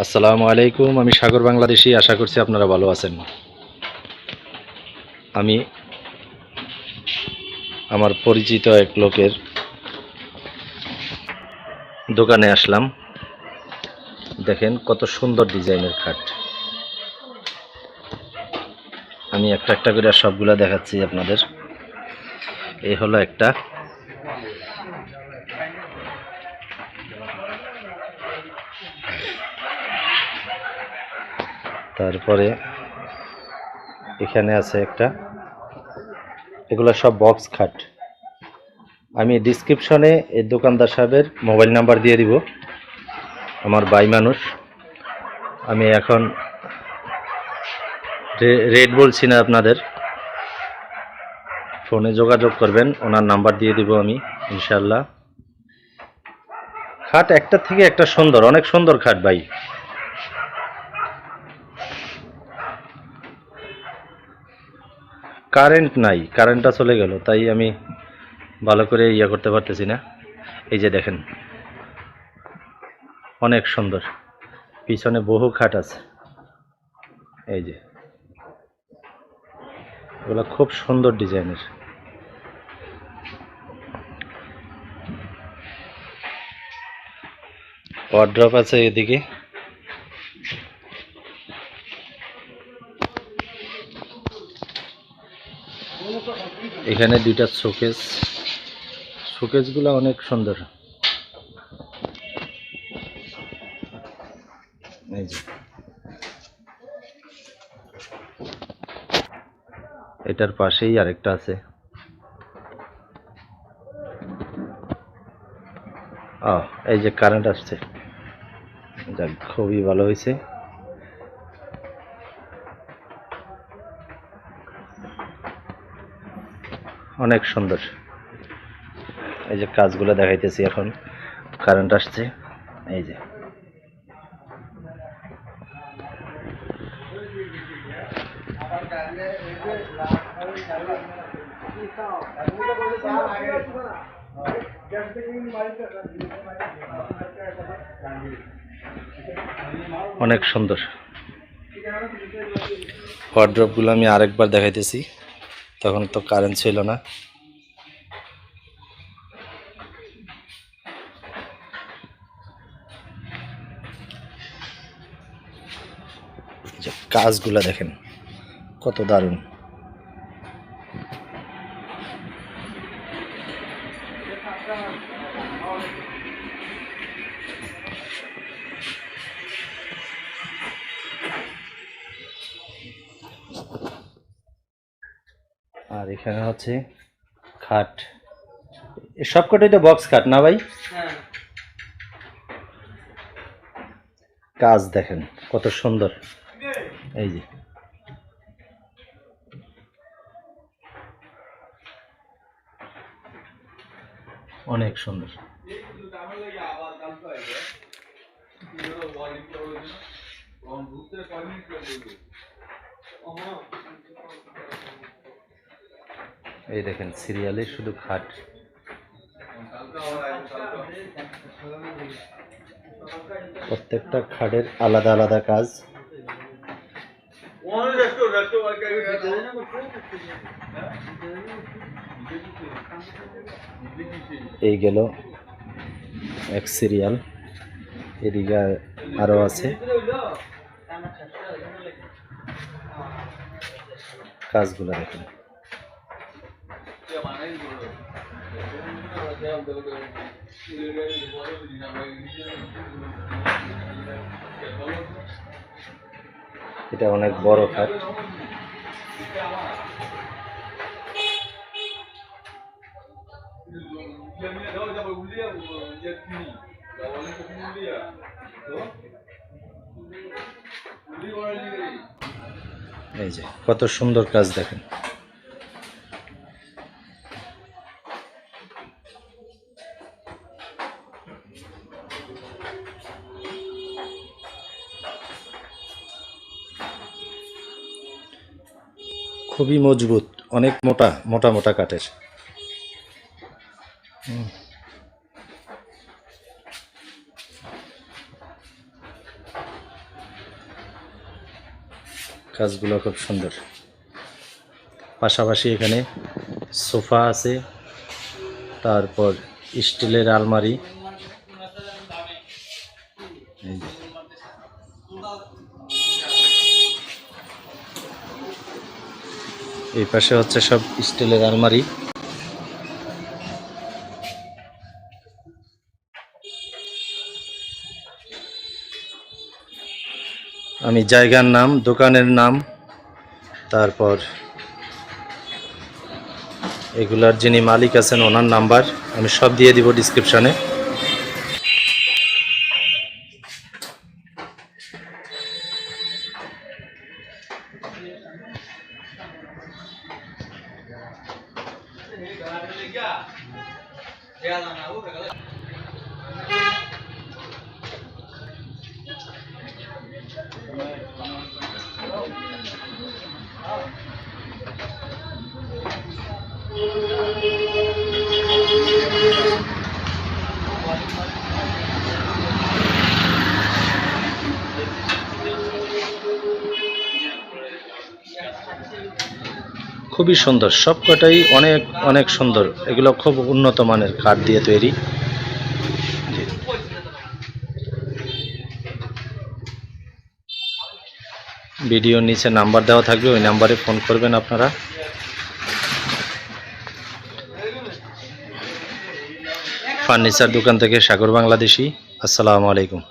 আসসালামু আলাইকুম, আমি সাগর বাংলাদেশি, আশা করছি আপনারা ভালো আছেন। আমি আমার পরিচিত এক লোকের দোকানে আসলাম। দেখেন কত সুন্দর ডিজাইনের খাট। আমি একটা একটা করে সবগুলা দেখাচ্ছি আপনাদের। এই হলো একটা তারপরে এখানে আছে একটা। এগুলো সব বক্স খাট। আমি ডিসক্রিপশনে এই দোকানদার সাহেবের মোবাইল নাম্বার দিয়ে দিব, আমার বাই মানুষ। আমি এখন রেট বলছি না আপনাদের। ফোনে যোগাযোগ করবেন, ওনার নাম্বার দিয়ে দিব আমি ইনশাল্লাহ খাট একটা থেকে একটা সুন্দর, অনেক সুন্দর খাট ভাই। কারেন্ট নাই, কারেন্টটা চলে গেল, তাই আমি ভালো করে ইয়া করতে পারতেছি না। এই যে দেখেন, অনেক সুন্দর, পিছনে বহু খাট আছে। এই যে, এগুলো খুব সুন্দর ডিজাইনের। ওয়ার্ড্রপ আছে এদিকে। এখানে দুইটা শোকেস। শোকেসগুলো অনেক সুন্দর। এটার পাশেই আরেকটা আছে। এই যে কারেন্ট আসছে। যাক, খুবই ভালো হয়েছে। অনেক সুন্দর। এই যে কাজগুলো দেখাইতেছি এখন। কারেন্ট আসছে। এই যে। অনেক সুন্দর। ওয়ার্ড্রপগুলো আমি আরেকবার দেখাইতেছি। তখন তো কারেন্ট ছিল না। কাজগুলা দেখেন কত দারুণ। এখানে হচ্ছে খাট। সবকটাই তো বক্স খাট না ভাই? কাজ দেখেন কত সুন্দর। এই যে। অনেক সুন্দর। এই দেখেন, সিরিয়ালে শুধু খাট। প্রত্যেকটা খাটের আলাদা আলাদা কাজ। এই গেল এক সিরিয়াল। এদিকে আরও আছে। কাজগুলো দেখেন। এটা অনেক বড় খাট। এই যে কত সুন্দর কাজ দেখেন। খুবই মজবুত, অনেক মোটা মোটা মোটা কাঠের। কাজগুলো খুব সুন্দর। পাশাপাশি এখানে সোফা আছে, তারপর স্টিলের আলমারি। এই পাশে হচ্ছে সব স্টিলের আলমারি। আমি জায়গার নাম, দোকানের নাম, তারপর এগুলার যিনি মালিক আছেন, ওনার নাম্বার, আমি সব দিয়ে দিব ডিসক্রিপশানে tiga. Ya nggak tahu খুবই সুন্দর, সবকটাই অনেক অনেক সুন্দর। এগুলো খুব উন্নত মানের কাঠ দিয়ে তৈরি। জি। ভিডিওর নিচে নাম্বার দেওয়া থাকবে, ওই নাম্বারে ফোন করবেন আপনারা। ফার্নিচার দোকান থেকে সাগর বাংলাদেশি। আসসালামু আলাইকুম।